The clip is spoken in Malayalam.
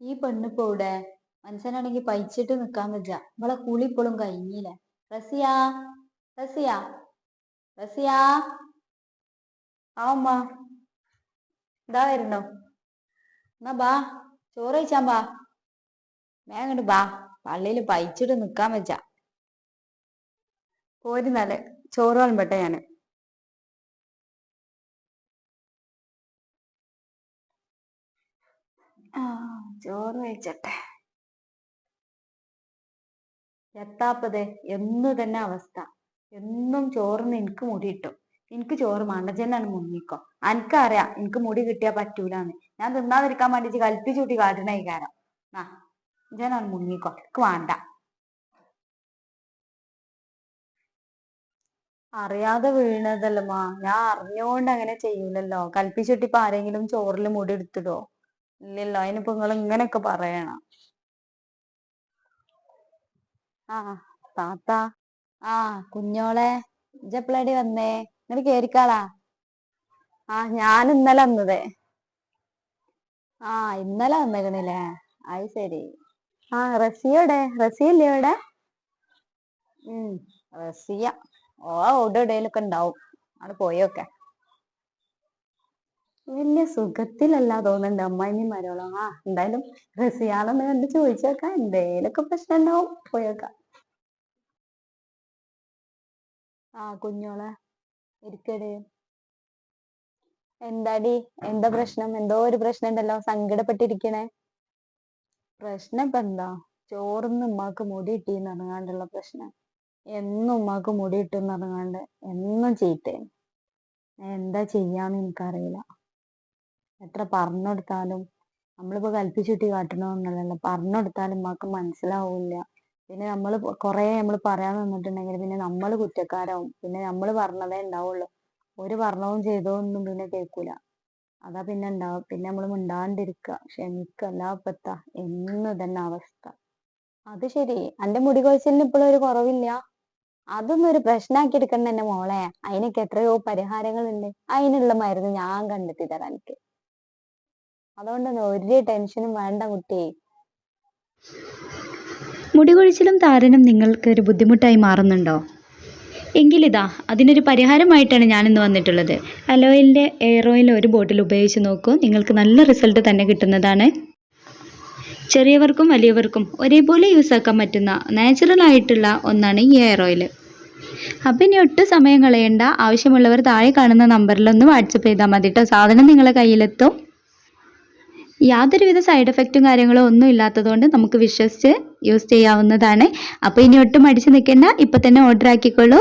ഈ പെണ്ണിപ്പോ ഇവിടെ മനുഷ്യനാണെങ്കി പൈച്ചിട്ട് നിക്കാൻ വെച്ച ഇവളെ കുളി ഇപ്പോഴും കഴിഞ്ഞില്ല? റസിയാ റസിയാ റസിയാ. ആ ഉമ്മ. ഇതാ വരുന്നു. എന്നാ ബാ ചോറ് കഴിച്ചാൻ ബാ. വേഗണ്ട് ബാ. പള്ളിയിൽ പൈച്ചിട്ട് നിക്കാൻ വെച്ച. പോരുന്നാൽ ചോറ് വിളമ്പട്ടെ ഞാൻ. ആ ചോറ് കഴിച്ചട്ടെ. എത്താപ്പത് എന്നു തന്നെ അവസ്ഥ. എന്നും ചോറിന് എനിക്ക് മുടി കിട്ടും എനിക്ക് ചോറ് മണ്ടജനാണ് മുങ്ങിക്കോ. അനക്കറിയാം എനിക്ക് മുടി കിട്ടിയാ പറ്റൂലാന്ന്. ഞാൻ തിന്നാതിരിക്കാൻ വേണ്ടിട്ട് കൽപ്പിച്ചൂട്ടി കാട്ടണ ഈ കാരം ആ മുങ്ങിക്കോ. എനിക്ക് വേണ്ട. അറിയാതെ വീണതല്ലമ്മ ഞാൻ അറിഞ്ഞോണ്ട് അങ്ങനെ ചെയ്യൂലല്ലോ. കൽപ്പിച്ചിട്ടിപ്പോ ആരെങ്കിലും ചോറിൽ മുടി എടുത്തിടോ? ഇല്ലല്ലോ അതിനിപ്പോ നിങ്ങൾ ഇങ്ങനെയൊക്കെ പറയണം. ആ താത്ത. ആ കുഞ്ഞോളെ ഇജെപ്പളടി വന്നേ? ഇങ്ങനെ കേറിക്കാളാ. ആ ഞാൻ ഇന്നലെ വന്നതേ. ആ ഇന്നലെ വന്നേക്കണില്ലേ? അത് ശരി. ആ റസിയോടെ റസിയല്ലേ ഇവിടെ ഉം റസിയ. ഓ ഇവിടെ എവിടെയെങ്കിലൊക്കെ ഉണ്ടാവും. അവിടെ പോയൊക്കെ. വലിയ സുഖത്തിലല്ല തോന്നുന്നുണ്ട് അമ്മായിനി മരോളം. ആ എന്തായാലും റസിയാളൊന്ന് കണ്ട് ചോദിച്ചേക്കാം എന്തേലൊക്കെ പ്രശ്നം ഉണ്ടാവും പോയേക്കാം. ആ കുഞ്ഞോളെ ഇരിക്കട്. എന്താടി? എന്താ പ്രശ്നം? എന്തോ ഒരു പ്രശ്നം ഉണ്ടല്ലോ സങ്കടപ്പെട്ടിരിക്കണേ. പ്രശ്നം ഇപ്പൊ എന്താ ചോറിന്ന് ഉമ്മാക്ക് മുടി ഇട്ടീന്ന് ഇറങ്ങാണ്ടുള്ള പ്രശ്നം. എന്നും ഉമ്മാക്ക് മുടി ഇട്ടെന്ന് ഇറങ്ങാണ്ട് എന്നും ചീത്തേ എന്താ ചെയ്യാന്ന് എനിക്കറിയില്ല. എത്ര പറഞ്ഞു കൊടുത്താലും നമ്മളിപ്പോ കൽപ്പിച്ചുട്ടി കാട്ടണമെന്നല്ലല്ലോ പറഞ്ഞെടുത്താലും ഉമ്മാക്ക് മനസ്സിലാവില്ല. പിന്നെ നമ്മൾ കുറെ നമ്മൾ പറയാൻ നിന്നിട്ടുണ്ടെങ്കിൽ പിന്നെ നമ്മൾ കുറ്റക്കാരാവും. പിന്നെ നമ്മൾ പറഞ്ഞതേ ഉണ്ടാവുള്ളൂ. ഒരു പറഞ്ഞവും ചെയ്തതൊന്നും പിന്നെ കേൾക്കൂല. അതാ പിന്നെ ഉണ്ടാവും പിന്നെ നമ്മൾ മിണ്ടാണ്ടിരിക്കുക. ക്ഷമിക്കല്ല പത്ത എന്നും തന്നെ അവസ്ഥ. അത് ശരി. അന്റെ മുടി കൊഴിച്ചിലിന് ഇപ്പോഴും ഒരു കുറവില്ല. അതൊന്നും ഒരു പ്രശ്നമാക്കി എടുക്കണ്ട എന്റെ മോളെ? അതിനൊക്കെ എത്രയോ പരിഹാരങ്ങളുണ്ട്. അതിനുള്ള മരുന്ന് ഞാൻ കണ്ടെത്തി തരാം അതുകൊണ്ടൊന്നും ഒരു ടെൻഷനും വേണ്ട കുട്ടി. കൊഴിച്ചിലും താരനും നിങ്ങൾക്ക് ഒരു ബുദ്ധിമുട്ടായി മാറുന്നുണ്ടോ? എങ്കിലിതാ അതിനൊരു പരിഹാരമായിട്ടാണ് ഞാനിന്ന് വന്നിട്ടുള്ളത്. അലോയിലിന്റെ എയർ ഓയിൽ ഒരു ബോട്ടിൽ ഉപയോഗിച്ച് നോക്കൂ. നിങ്ങൾക്ക് നല്ല റിസൾട്ട് തന്നെ കിട്ടുന്നതാണ്. ചെറിയവർക്കും വലിയവർക്കും ഒരേപോലെ യൂസ് ആക്കാൻ പറ്റുന്ന നാച്ചുറൽ ആയിട്ടുള്ള ഒന്നാണ് ഈ എയർ ഓയിൽ അപ്പം ഇനി ഒട്ടും സമയം കളയേണ്ട. ആവശ്യമുള്ളവർ താഴെ കാണുന്ന നമ്പറിലൊന്ന് വാട്സപ്പ് ചെയ്താൽ മതി കേട്ടോ സാധനം നിങ്ങളെ കയ്യിലെത്തും. യാതൊരുവിധ സൈഡ് എഫക്റ്റും കാര്യങ്ങളോ ഒന്നും ഇല്ലാത്തതുകൊണ്ട് നമുക്ക് വിശ്വസിച്ച് യൂസ് ചെയ്യാവുന്നതാണ്. അപ്പോൾ ഇനി ഒട്ടും മടിച്ച് നിൽക്കേണ്ട. ഇപ്പം തന്നെ ഓർഡർ ആക്കിക്കോളൂ